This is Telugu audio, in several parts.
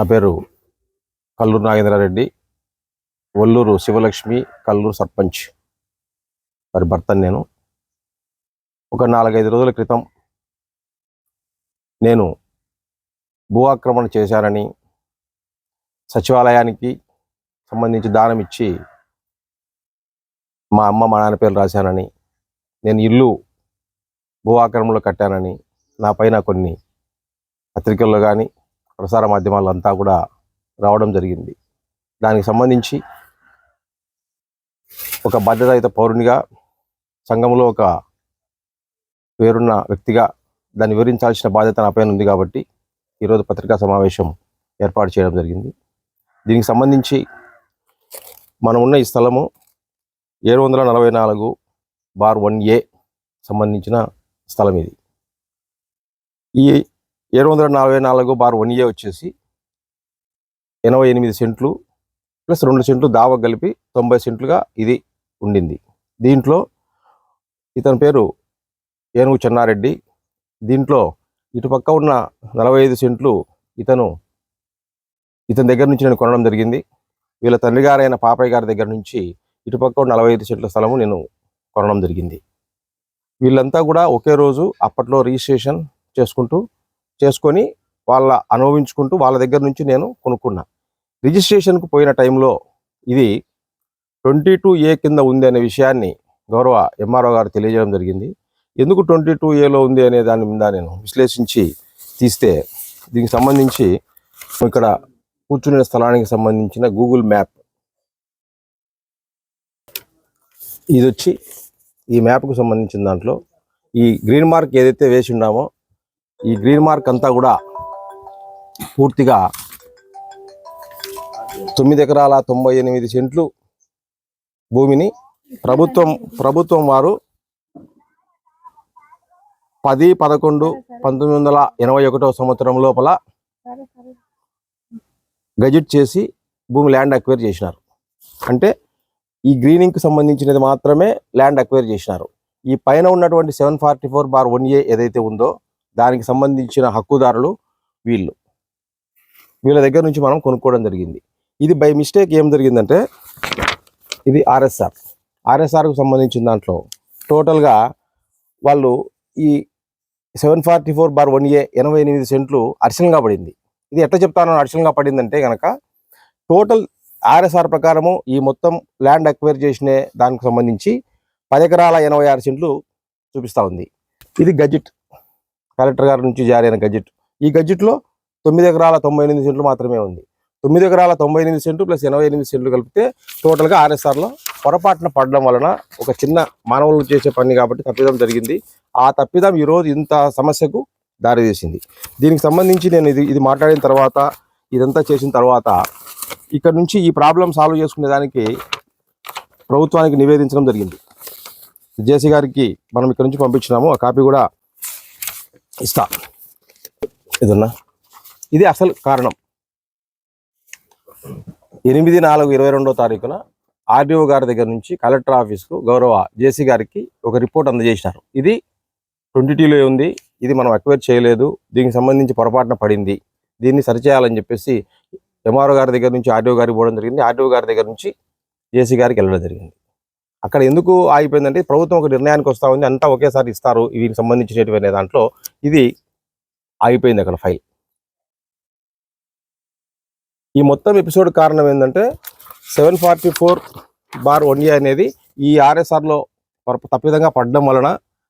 నా పేరు కల్లూరు నాగేంద్రారెడ్డి. ఒల్లూరు శివలక్ష్మి కల్లూరు సర్పంచ్. వారి భర్త నేను. ఒక నాలుగైదు రోజుల క్రితం నేను భూ ఆక్రమణ చేశానని సచివాలయానికి సంబంధించి దానం ఇచ్చి మా అమ్మ మా నాన్న పేరు రాశానని నేను ఇల్లు భూ ఆక్రమణలో కట్టానని నా పైన కొన్ని పత్రికల్లో కానీ ప్రసార మాధ్యమాలంతా అంతా కూడా రావడం జరిగింది. దానికి సంబంధించి ఒక బాధ్యతాయుత పౌరునిగా సంఘంలో ఒక పేరున్న వ్యక్తిగా దాన్ని వివరించాల్సిన బాధ్యత నాపైన ఉంది కాబట్టి ఈరోజు పత్రికా సమావేశం ఏర్పాటు చేయడం జరిగింది. దీనికి సంబంధించి మనం ఉన్న ఈ స్థలము ఏడు వందల నలభై నాలుగు బార్ వన్ ఏ సంబంధించిన స్థలం ఇది. ఈ ఏడు వందల నలభై నాలుగు బార్ వన్ ఏ వచ్చేసి ఎనభై ఎనిమిది సెంట్లు ప్లస్ రెండు సెంట్లు దావ కలిపి తొంభై సెంట్లుగా ఇది ఉండింది. దీంట్లో ఇతని పేరు ఏనుగు చెన్నారెడ్డి. దీంట్లో ఇటుపక్క ఉన్న నలభై ఐదు సెంట్లు ఇతను ఇతని దగ్గర నుంచి నేను కొనడం జరిగింది. వీళ్ళ తండ్రి గారైన పాపయ్య గారి దగ్గర నుంచి ఇటుపక్క ఉన్న నలభై ఐదు సెంట్ల స్థలము నేను కొనడం జరిగింది. వీళ్ళంతా కూడా ఒకే రోజు అప్పట్లో రిజిస్ట్రేషన్ చేసుకుంటూ చేసుకొని వాళ్ళ అనుభవించుకుంటూ వాళ్ళ దగ్గర నుంచి నేను కొనుక్కున్నా. రిజిస్ట్రేషన్కు పోయిన టైంలో ఇది ట్వంటీ టూ ఏ కింద ఉంది అనే విషయాన్ని గౌరవ ఎంఆర్ఓ గారు తెలియజేయడం జరిగింది. ఎందుకు ట్వంటీ టూ ఏలో ఉంది అనే దాని మీద నేను విశ్లేషించి తీస్తే దీనికి సంబంధించి ఇక్కడ కూర్చునే స్థలానికి సంబంధించిన గూగుల్ మ్యాప్. ఇది వచ్చి ఈ మ్యాప్కు సంబంధించిన దాంట్లో ఈ గ్రీన్ మార్క్ ఏదైతే వేసి ఉన్నామో ఈ గ్రీన్ మార్క్ అంతా కూడా పూర్తిగా తొమ్మిది ఎకరాల తొంభై ఎనిమిది సెంట్లు భూమిని ప్రభుత్వం ప్రభుత్వం వారు పది పదకొండు పంతొమ్మిది వందల ఎనభై ఒకటో సంవత్సరం లోపల గజెట్ చేసి భూమి ల్యాండ్ అక్వైర్ చేసినారు. అంటే ఈ గ్రీనింగ్కి సంబంధించినది మాత్రమే ల్యాండ్ అక్వైర్ చేసినారు. ఈ పైన ఉన్నటువంటి seven forty four bar one A ఏదైతే ఉందో దానికి సంబంధించిన హక్కుదారులు వీళ్ళు. వీళ్ళ దగ్గర నుంచి మనం కొనుక్కోవడం జరిగింది. ఇది బై మిస్టేక్ ఏం జరిగిందంటే ఇది ఆర్ఎస్ఆర్. ఆర్ఎస్ఆర్కు సంబంధించిన దాంట్లో టోటల్గా వాళ్ళు ఈ seven forty four bar one A ఎనభై ఎనిమిది సెంట్లు అర్షన్గా పడింది. ఇది ఎట్లా చెప్తాను అర్షన్గా పడిందంటే కనుక టోటల్ ఆర్ఎస్ఆర్ ప్రకారము ఈ మొత్తం ల్యాండ్ అక్వైర్ చేసిన దానికి సంబంధించి పది ఎకరాల ఎనభై ఆరు సెంట్లు చూపిస్తూ ఉంది. ఇది గజెట్. కలెక్టర్ గారి నుంచి జారీ అయిన గజెట్. ఈ గజెట్లో తొమ్మిది ఎకరాల తొంభై ఎనిమిది సెంట్లు మాత్రమే ఉంది. తొమ్మిది ఎకరాల తొంభై ఎనిమిది సెంట్లు ప్లస్ ఎనభై ఎనిమిది సెంట్లు కలిపితే టోటల్గా ఆర్ఎస్ఆర్లో పొరపాటున పడడం వలన ఒక చిన్న మానవులు చేసే పని కాబట్టి తప్పిదం జరిగింది. ఆ తప్పిదం ఈరోజు ఇంత సమస్యకు దారితీసింది. దీనికి సంబంధించి నేను ఇది ఇది మాట్లాడిన తర్వాత ఇదంతా చేసిన తర్వాత ఇక్కడ నుంచి ఈ ప్రాబ్లం సాల్వ్ చేసుకునేదానికి ప్రభుత్వానికి నివేదించడం జరిగింది. జేసీ గారికి మనం ఇక్కడ నుంచి పంపించినాము. ఆ కాపీ కూడా ఇస్తా. ఇదన్నా? ఇది అసలు కారణం. ఎనిమిది నాలుగు ఇరవై రెండో తారీఖున ఆర్డీఓ గారి దగ్గర నుంచి కలెక్టర్ ఆఫీస్కు గౌరవ జేసీ గారికి ఒక రిపోర్ట్ అందజేసినారు. ఇది ట్వంటీ ఉంది. ఇది మనం అక్వైర్ చేయలేదు. దీనికి సంబంధించి పొరపాటున పడింది. దీన్ని సరిచేయాలని చెప్పేసి ఎంఆర్ఓ గారి దగ్గర నుంచి ఆర్డీఓ గారికి పోవడం జరిగింది. ఆర్డీఓ గారి దగ్గర నుంచి జేసీ గారికి వెళ్ళడం జరిగింది. అక్కడ ఎందుకు ఆగిపోయిందంటే ప్రభుత్వం ఒక నిర్ణయానికి వస్తూ ఉంది. అంతా ఒకేసారి ఇస్తారు. వీటికి సంబంధించినటువంటి దాంట్లో ఇది ఆగిపోయింది అక్కడ ఫైల్. ఈ మొత్తం ఎపిసోడ్ కారణం ఏంటంటే seven forty four bar one A అనేది ఈ ఆర్ఎస్ఆర్లో తప్పిదంగా పడడం వలన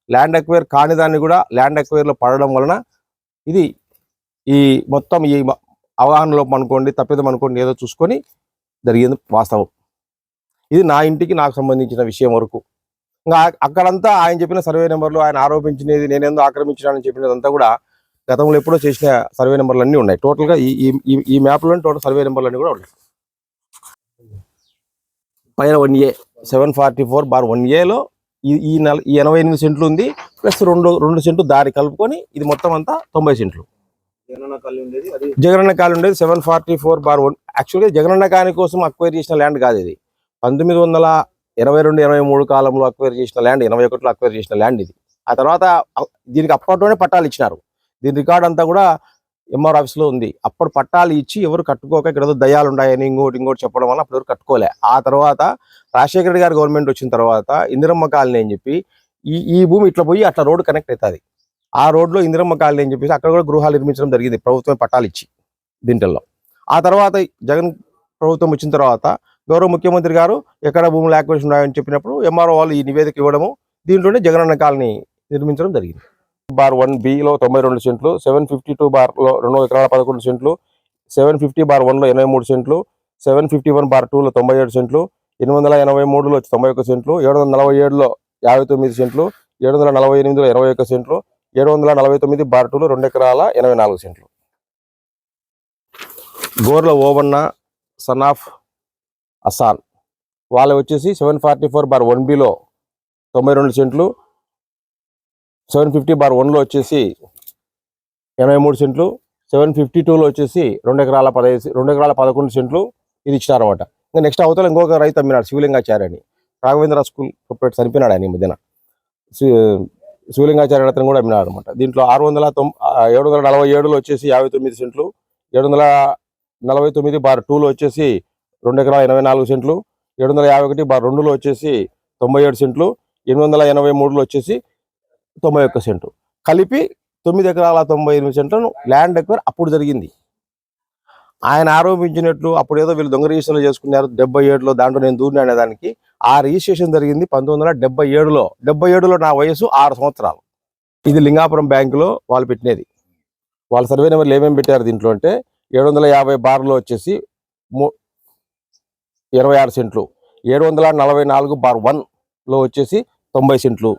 ల్యాండ్ అక్వైర్ కాని దాన్ని కూడా ల్యాండ్ అక్వైర్లో పడడం వలన ఇది ఈ మొత్తం ఈ అవగాహనలోపు అవగాహన లోపం అనుకోండి తప్పిదం అనుకోండి ఏదో చూసుకొని జరిగింది వాస్తవం. ఇది నా ఇంటికి నాకు సంబంధించిన విషయం వరకు. ఇంకా అక్కడంతా ఆయన చెప్పిన సర్వే నెంబర్లు ఆయన ఆరోపించినది నేనేందో ఆక్రమించినానని చెప్పినదంతా కూడా గతంలో ఎప్పుడో చేసిన సర్వే నెంబర్లు అన్నీ ఉన్నాయి. టోటల్గా ఈ ఈ- మ్యాప్లోని టోటల్ సర్వే నెంబర్లు అన్నీ కూడా ఉన్నాయి. పైన one A seven forty four bar one ఏలో ఈ ఈ నెల ఈ ఎనభై ఎనిమిది సెంట్లు ఉంది ప్లస్ రెండు రెండు సెంట్లు దారి కలుపుకొని ఇది మొత్తం అంతా తొంభై సెంట్లు. జగనన్న కళ్ళు ఉండేది seven forty four bar one యాక్చువల్గా జగనన్న కాలనీ కోసం అక్వైర్ చేసిన ల్యాండ్ కాదు ఇది. పంతొమ్మిది వందల ఇరవై రెండు ఇరవై మూడు కాలంలో అక్వైర్ చేసిన ల్యాండ్ ఇరవై ఒకటిలో అక్వైర్ చేసిన ల్యాండ్ ఇది. ఆ తర్వాత దీనికి అప్పట్లోనే పట్టాలు ఇచ్చినారు. దీని రికార్డ్ అంతా కూడా ఎంఆర్ ఆఫీస్లో ఉంది. అప్పుడు పట్టాలు ఇచ్చి ఎవరు కట్టుకోక ఇక్కడ ఏదో దయాలు ఉన్నాయని ఇంకోటి ఇంకోటి చెప్పడం వల్ల అప్పుడు ఎవరు కట్టుకోలే. ఆ తర్వాత రాజశేఖర రెడ్డి గారి గవర్నమెంట్ వచ్చిన తర్వాత ఇందిరమ్మ కాలనీ అని చెప్పి ఈ ఈ భూమి ఇట్లా పోయి అట్లా రోడ్డు కనెక్ట్ అవుతుంది. ఆ రోడ్లో ఇందిరమ్మ కాలనీ అని చెప్పేసి అక్కడ కూడా గృహాలు నిర్మించడం జరిగింది ప్రభుత్వం పట్టాలు ఇచ్చి దీంట్లో. ఆ తర్వాత జగన్ ప్రభుత్వం వచ్చిన తర్వాత గౌరవ ముఖ్యమంత్రి గారు ఎక్కడ భూములు యాక్వేషన్ ఉన్నాయని చెప్పినప్పుడు ఎంఆర్ఓ వాళ్ళు ఈ నివేదిక ఇవ్వడము దీంట్లోనే జగనన్న కాలనీ నిర్మించడం జరిగింది. బార్ వన్ బిలో తొంభై రెండు సెంట్లు సెవెన్ ఫిఫ్టీ టూ బార్లో రెండు ఎకరాల పదకొండు సెంట్లు సెవెన్ ఫిఫ్టీ బార్ వన్లో ఎనభై మూడు సెంట్లు సెవెన్ ఫిఫ్టీ వన్ బార్ టూలో తొంభై ఏడు సెంట్లు ఎనిమిది వందల ఎనభై మూడులో తొంభై ఒక్క సెంట్లు ఏడు వందల నలభై ఏడులో యాభై తొమ్మిది సెంట్లు ఏడు వందల నలభై ఎనిమిదిలో ఇరవై ఒక్క సెంట్లు ఏడు వందల నలభై తొమ్మిది బార్ టూలో రెండు ఎకరాల ఎనభై నాలుగు సెంట్లు. గోర్ల ఓవన్న సన్ ఆఫ్ అసాన్ వాళ్ళు వచ్చేసి seven forty four bar one below తొంభై రెండు సెంట్లు సెవెన్ ఫిఫ్టీ బార్ వన్లో వచ్చేసి ఎనభై మూడు సెంట్లు సెవెన్ ఫిఫ్టీ టూలో వచ్చేసి రెండు ఎకరాల పదహైదు రెండు ఎకరాల పదకొండు సెంట్లు ఇది ఇచ్చినారన్నమాట. ఇంకా నెక్స్ట్ అవతల ఇంకొక రైతు అమ్మినాడు శివలింగాచార్యని. రాఘవేంద్ర స్కూల్ ప్రొపరేట్ చనిపోయినాడు ఆయన ఈ మధ్యన. శివలింగాచార్య అతను కూడా అమ్మినాడు అనమాట దీంట్లో ఆరు వందల తొమ్ ఏడు వందల నలభై ఏడులో వచ్చేసి యాభై తొమ్మిది సెంట్లు ఏడు వందల నలభై తొమ్మిది బార్ టూలో వచ్చేసి రెండు ఎకరాల ఎనభై నాలుగు సెంట్లు ఏడు వందల యాభై ఒకటి బార్ రెండులో వచ్చేసి తొంభై ఏడు సెంట్లు ఎనిమిది వందల ఎనభై మూడులో వచ్చేసి తొంభై ఒక్క సెంటు. కలిపి తొమ్మిది ఎకరాల తొంభై ఎనిమిది సెంట్లను ల్యాండ్ ఎక్వైర్ అప్పుడు జరిగింది. ఆయన ఆరోపించినట్లు అప్పుడు ఏదో వీళ్ళు దొంగ రిజిస్టర్లు చేసుకున్నారు డెబ్బై ఏడులో దాంట్లో నేను దూరిన అనేదానికి ఆ రిజిస్ట్రేషన్ జరిగింది పంతొమ్మిది వందల డెబ్బై ఏడులో. డెబ్బై ఏడులో నా వయసు ఆరు సంవత్సరాలు. ఇది లింగాపురం బ్యాంకులో వాళ్ళు పెట్టినది. వాళ్ళ సర్వే నెంబర్లు ఏమేమి పెట్టారు దీంట్లో అంటే ఏడు వందల యాభై బార్లో వచ్చేసి మూ ఇరవై ఆరు సెంట్లు. ఏడు వందల నలభై నాలుగు బార్ వన్లో వచ్చేసి తొంభై సెంట్లు.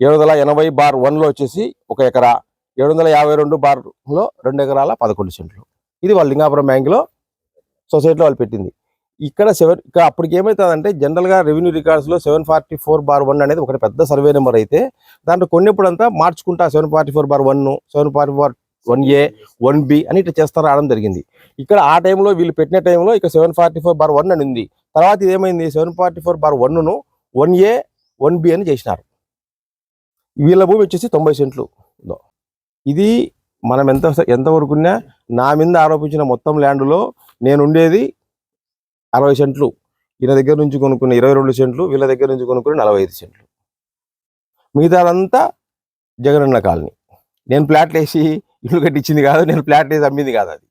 ఏడు వందల ఎనభై బార్ వన్లో వచ్చేసి ఒక ఎకరా. ఏడు వందల యాభై రెండు బార్లో రెండు ఎకరాల పదకొండు సెంట్లు. ఇది వాళ్ళు లింగాపురం బ్యాంకులో సొసైటీలో వాళ్ళు పెట్టింది. ఇక్కడ సెవెన్ ఇక్కడ అప్పటికి ఏమవుతుందంటే జనరల్గా revenue రికార్డ్స్లో seven forty four bar one అనేది ఒకటి పెద్ద సర్వే నెంబర్ అయితే దాంట్లో కొన్నిప్పుడంతా మార్చుకుంటా seven forty four bar one seven forty four one A one B అని ఇట్లా చేస్తారు రావడం జరిగింది. ఇక్కడ ఆ టైంలో వీళ్ళు పెట్టిన టైంలో ఇక్కడ seven forty four bar one అని ఉంది. తర్వాత ఇది ఏమైంది సెవెన్ ఫార్టీ ఫోర్ బార్ వన్ను వన్ ఏ వన్ బి అని చేసినారు. వీళ్ళ భూమి వచ్చేసి తొంభై సెంట్లు ఇది మనం ఎంత ఎంతవరకున్నా నా మీద ఆరోపించిన మొత్తం ల్యాండ్లో నేను ఉండేది అరవై సెంట్లు. ఈయన దగ్గర నుంచి కొనుక్కున్న ఇరవై రెండు సెంట్లు వీళ్ళ దగ్గర నుంచి కొనుక్కున్న నలభై ఐదు సెంట్లు. మిగతాదంతా జగనన్న కాలనీ. నేను ప్లాట్లు వేసి ఇల్లు కట్టించింది కాదు నేను ప్లాట్ వేసి అమ్మింది కాదు అది.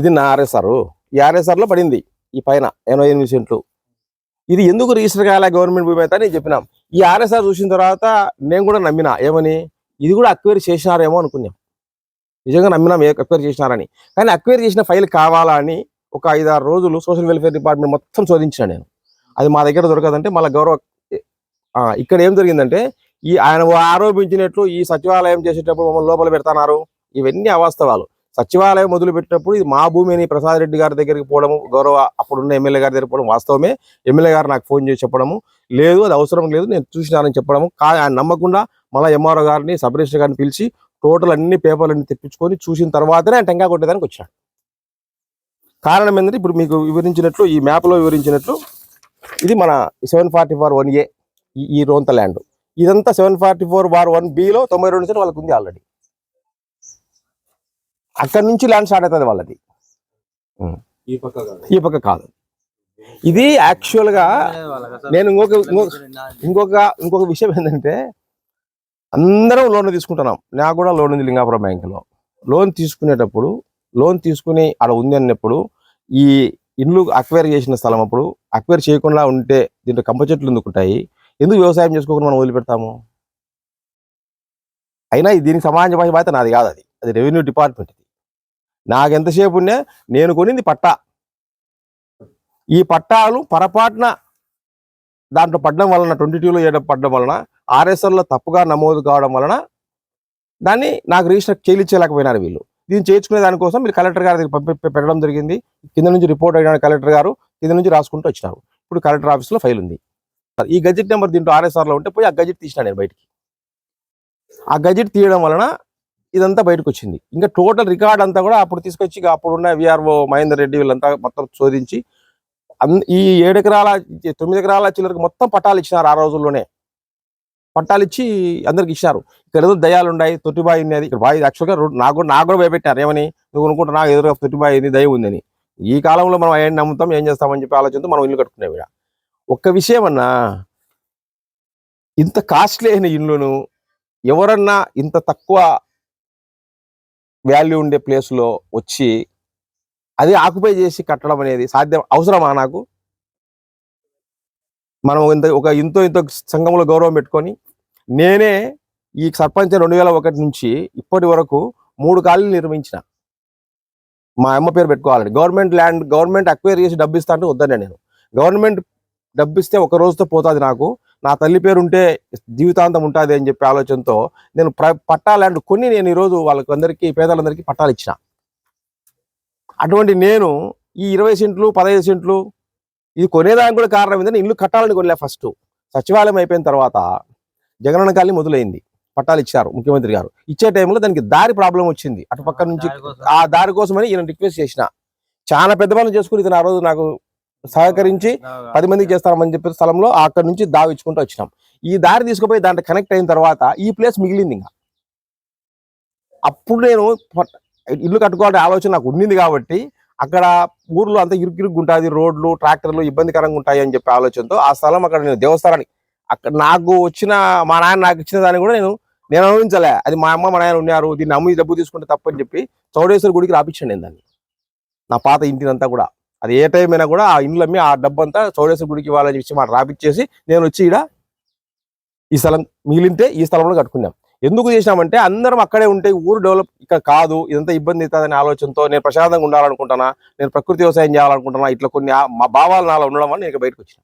ఇది నా ఆర్ఎస్ఆర్. ఈ ఆర్ఎస్ఆర్లో పడింది ఈ పైన ఎనభై ఎనిమిది సెంట్లు. ఇది ఎందుకు రిజిస్టర్ కాలే గవర్నమెంట్ భూమి అయితే అని చెప్పినాం. ఈ ఆర్ఎస్ఆర్ చూసిన తర్వాత నేను కూడా నమ్మినా ఏమని? ఇది కూడా అక్వైరీ చేసినారేమో అనుకున్నాం. నిజంగా నమ్మినాం ఏ అక్వైరీ చేసినారని. కానీ అక్వైరీ చేసిన ఫైల్ కావాలా అని ఒక ఐదు ఆరు రోజులు సోషల్ వెల్ఫేర్ డిపార్ట్మెంట్ మొత్తం శోధించిన నేను. అది మా దగ్గర దొరకదంటే మళ్ళీ గౌరవ ఇక్కడ ఏం జరిగిందంటే ఈ ఆయన ఆరోపించినట్లు ఈ సచివాలయం చేసేటప్పుడు మమ్మల్ని లోపల పెడతాన్నారు ఇవన్నీ అవాస్తవాలు. సచివాలయం మొదలు పెట్టినప్పుడు ఇది మా భూమి అని ప్రసాద్ రెడ్డి గారి దగ్గరికి పోవడం గౌరవ అప్పుడున్న ఎమ్మెల్యే గారి దగ్గర పోవడం వాస్తవమే. ఎమ్మెల్యే గారు నాకు ఫోన్ చేసి చెప్పడము. లేదు అది అవసరం లేదు నేను చూసినానని చెప్పడము. కానీ ఆయన నమ్మకుండా మళ్ళీ ఎంఆర్ఓ గారిని సబ్ రిజిస్టర్ గారిని పిలిచి టోటల్ అన్ని పేపర్లు తెప్పించుకొని చూసిన తర్వాతనే ఆయన టెంకా కొట్టేదానికి వచ్చాడు. కారణం ఏంటంటే ఇప్పుడు మీకు వివరించినట్లు ఈ మ్యాప్లో వివరించినట్లు ఇది మన seven forty four one A ఈ రోంత ల్యాండ్. ఇదంతా seven forty four bar one below తొంభై రెండు సెంట్ వాళ్ళకి ఉంది ఆల్రెడీ అక్కడి నుంచి ల్యాండ్ స్టార్ట్ అవుతుంది వాళ్ళది. ఈ పక్క కాదు. ఇది యాక్చువల్గా నేను ఇంకొక ఇంకొక ఇంకొక విషయం ఏంటంటే అందరం లోన్ తీసుకుంటున్నాం. నాకు కూడా లోన్ ఉంది లింగాపురం బ్యాంకులో. లోన్ తీసుకునేటప్పుడు లోన్ తీసుకుని అక్కడ ఉంది అన్నప్పుడు ఈ ఇల్లు అక్వైర్ చేసిన స్థలం అప్పుడు అక్వైర్ చేయకుండా ఉంటే దీంట్లో కంప చెట్లు ఎందుకుంటాయి? ఎందుకు వ్యవసాయం చేసుకోకుండా మనం వదిలిపెడతాము? అయినా దీనికి సమాజ బాధ్యత నాది కాదు అది. అది రెవెన్యూ డిపార్ట్మెంట్ ఇది. నాకు ఎంతసేపు ఉన్నా నేను కొనింది పట్టా. ఈ పట్టాలు పొరపాటున దాంట్లో పడడం వలన ట్వంటీ టూలో ఏడ పడడం వలన ఆర్ఎస్ఆర్లో తప్పుగా నమోదు కావడం వలన దాన్ని నాకు రిజిస్టర్ చేయించలేకపోయినారు వీళ్ళు. దీన్ని చేర్చుకునే దానికోసం మీరు కలెక్టర్ గారి దగ్గర పెట్టడం జరిగింది. కింద నుంచి రిపోర్ట్ అయిన కలెక్టర్ గారు కింద నుంచి రాసుకుంటూ వచ్చినారు. ఇప్పుడు కలెక్టర్ ఆఫీస్లో ఫైల్ ఉంది. ఈ గజెట్ నెంబర్ దీంట్లో ఆర్ఎస్ఆర్లో లో ఉంటే పోయి ఆ గజెట్ తీసినాడు నేను బయటికి. ఆ గజెట్ తీయడం వలన ఇదంతా బయటకు వచ్చింది. ఇంకా టోటల్ రికార్డ్ అంతా కూడా అప్పుడు తీసుకొచ్చి ఇక అప్పుడున్న విఆర్ఓ మహేందర్ రెడ్డి వీళ్ళంతా మొత్తం శోధించి ఈ ఏడు ఎకరాల తొమ్మిది ఎకరాల చిల్లరకు మొత్తం పట్టాలు ఇచ్చినారు ఆ రోజుల్లోనే. పట్టాలు ఇచ్చి అందరికి ఇచ్చారు ఇక్కడ ఏదో దయాలు ఉన్నాయి తొట్టిబాయి ఉన్నది ఇక్కడ బావి యాక్చువల్గా నాకు కూడా నాకు కూడా భయపెట్టారు ఏమని? నువ్వు అనుకుంటున్నా ఎదురుగా తొట్టిబాయి ఉంది దయ ఉందని ఈ కాలంలో మనం ఏం నమ్ముతాం ఏం చేస్తామని చెప్పి ఆలోచనతో మనం ఇల్లు కట్టుకునేవి ఒక్క విషయం అన్నా ఇంత కాస్ట్లీ అయిన ఇల్లును ఎవరన్నా ఇంత తక్కువ వాల్యూ ఉండే ప్లేస్లో వచ్చి అది ఆక్యుపై చేసి కట్టడం అనేది సాధ్యం అవసరమా నాకు? మనం ఇంత ఒక ఇంతో ఇంతో సంఘంలో గౌరవం పెట్టుకొని నేనే ఈ సర్పంచ్ రెండు వేల ఒకటి నుంచి ఇప్పటి వరకు మూడు కాళ్ళు నిర్మించిన. మా అమ్మ పేరు పెట్టుకోవాలని గవర్నమెంట్ ల్యాండ్ గవర్నమెంట్ అక్వైర్ చేసి డబ్బు ఇస్తా అంటే వద్దనే నేను. గవర్నమెంట్ డబ్బు ఇస్తే ఒక రోజుతో పోతుంది నాకు. నా తల్లి పేరు ఉంటే జీవితాంతం ఉంటుంది అని చెప్పి ఆలోచనతో నేను ప్ర కొన్ని నేను ఈరోజు వాళ్ళకి అందరికీ పేదలందరికీ పట్టాలు ఇచ్చిన. అటువంటి నేను ఈ ఇరవై సెంట్లు పదహైదు సెంట్లు ఇది కొనేదానికి కూడా కారణం ఏంటంటే ఇల్లు కట్టాలని కొనలే ఫస్ట్. సచివాలయం అయిపోయిన తర్వాత జగనన్న కాలనీ మొదలైంది. పట్టాలు ఇచ్చారు ముఖ్యమంత్రి గారు. ఇచ్చే టైంలో దానికి దారి ప్రాబ్లం వచ్చింది. అటు పక్క నుంచి ఆ దారి కోసమని ఈయన రిక్వెస్ట్ చేసిన. చాలా పెద్ద పనులు చేసుకుని ఇతను ఆ రోజు నాకు సహకరించి పది మందికి చేస్తామని చెప్పిన స్థలంలో అక్కడ నుంచి దావి ఇచ్చుకుంటూ వచ్చినాం. ఈ దారి తీసుకుపోయి దాంట్లో కనెక్ట్ అయిన తర్వాత ఈ ప్లేస్ మిగిలింది ఇంకా. అప్పుడు నేను ఇల్లు కట్టుకోవాలనే ఆలోచన నాకు ఉండింది కాబట్టి అక్కడ ఊర్లో అంతా ఇరుకు ఇరుగు ఉంటుంది రోడ్లు ట్రాక్టర్లు ఇబ్బందికరంగా ఉంటాయి అని చెప్పి ఆలోచనతో ఆ స్థలం అక్కడ నేను దేవస్థానానికి అక్కడ నాకు వచ్చిన మా నాన్న నాకు ఇచ్చిన దాన్ని కూడా నేను నేను అనుభవించలే. అది మా అమ్మ మా నాయన ఉన్నారు దీన్ని అమ్మి డబ్బు తీసుకుంటే తప్పని చెప్పి చౌడేశ్వర గుడికి రాపించండి నేను దాన్ని. నా పాత ఇంటినంతా కూడా. అది ఏ టైం అయినా కూడా ఆ ఇండ్లు అమ్మి ఆ డబ్బంతా చౌడేశ్వర గుడికి ఇవ్వాలని చెప్పి మాట రాపిచ్చేసి నేను వచ్చి ఈడ ఈ స్థలం మిగిలింటే ఈ స్థలంలో కట్టుకున్నాం ఎందుకు చేసినామంటే అందరం అక్కడే ఉంటే ఊరు డెవలప్ ఇక్కడ కాదు ఇదంతా ఇబ్బంది అవుతుందనే ఆలోచనతో నేను ప్రశాంతంగా ఉండాలనుకుంటున్నా నేను ప్రకృతి వ్యవసాయం చేయాలనుకుంటున్నా ఇట్లా కొన్ని మా భావాలు నాలో ఉండడం వల్ల నేను బయటకు వచ్చినా.